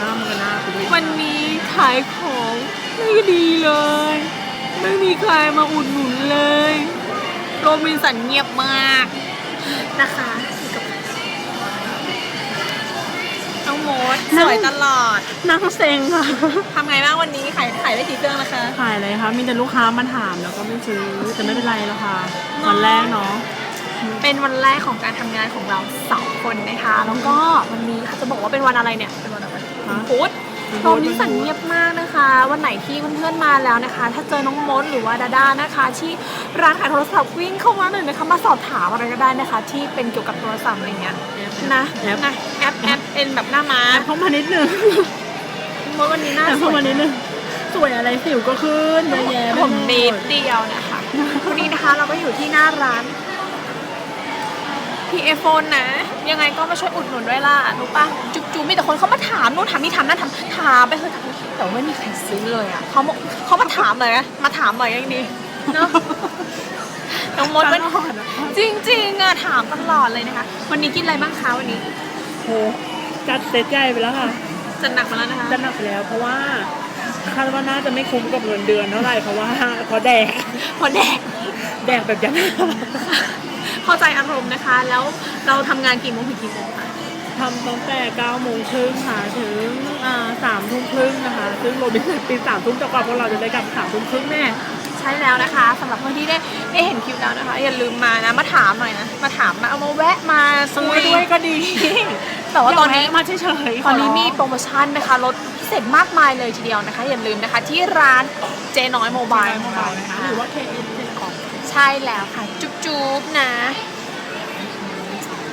น้ามันก็น่าไปด้วยวันนี้ขายของไม่ดีเลย ไม่มีใครมาอุดหนุนเลย โรบินสันเงียบมากนะคะน้องโมดสวยตลอดน่าเซ็งค่ะทำไงบ้างวันนี้ขายขายได้กี่เครื่องนะคะ ขายอะไรคะ มีแต่ลูกค้ามาถามแล้วก็ไม่ซื้อแต่ไม่เป็นไรแล้วค่ะ วันแรกเนาะเป็นวันแรกของการทำงานของเราสองคนนะคะ แล้วก็วันนี้ค่ะจะบอกว่าเป็นวันอะไรเนี่ยเป็นวันอะไรวัน พุธโรบินสันเงียบมากนะคะ วันไหนที่เพื่อนๆมาแล้วนะคะ ถ้าเจอน้องมดหรือว่าดาด้านะคะ ที่ร้านขายโทรศัพท์วิ่งเข้ามาหน่อยนะคะ มาสอบถามอะไรก็ได้นะคะ ที่เป็นเกี่ยวกับโทรศัพท์อะไรเงี้ยนะแอปนะแอปแอปเป็นแบบหน้าม้าแอปเข้ามานิดนึงมดวันนี้หน้าแอปสเข้าวยมานิดนึงสวยอะไรสิวก็ขึ้นเยอะแยะไปผมหดนิดเดียวนะคะวันนี้นะคะเราก็อยู่ที่หน้าร้านพี่เอโฟนนะ ยังไงก็มาช่วยอุดหนุนด้วยล่ะรู้ปะจุ๊บจุ๊บมีแต่คนเขามาถามนู่นถามนี่ถามนั่นถามถามไปเถอะถามแต่ว่าไม่มีใครซื้อเลยอะเขามาเขามาถามเลยนะมาถามหน่อยยังดีเนาะน้องมดวันตลอดอะจริงๆอะถามตลอดเลยนะคะ วันนี้กินอะไรบ้างคะวันนี้โหจัดเซตใหญ่ไปแล้วค่ะจัดหนักมาแล้วนะคะจะหนักไปแล้วเพราะว่าคาดว่าน่าจะไม่คุ้มกับเงินเดือนเท่าไหร่เพราะว่าเพราะแดกพอแดกแดกแบบยัน เข้าใจอารมณ์นะคะ แล้วเราทำงานกี่โมงถึงกี่โมงคะทำตั้งแต่9โมงครึ่งค่ะถึงสามทุ่มครึ่งนะคะ ซึ่งโรบินสันปีสามทุ่มแต่กว่าพวกเราจะได้กลับสามทุ่มครึ่งแน่ ใช่แล้วนะคะสำหรับคนที่ได้ได้เห็นคลิปแล้วนะคะ อย่าลืมมานะมาถามหน่อยนะมาถามมาเอามาแวะมาซื้คุอยด้วยก็ดีแต่ว่าตอนนี้ ย่แวะมาเฉยๆตอนนี้ขร้งมีโปรโมชั่นนะคะลดพิเศษมากมายเลยทีเดียวนะคะ อย่าลืมนะคะที่ร้านเจน้อยโมบายโมบายนะคะหรือว่า KN เทคของ ใช่แล้วค่ะ จูบนะ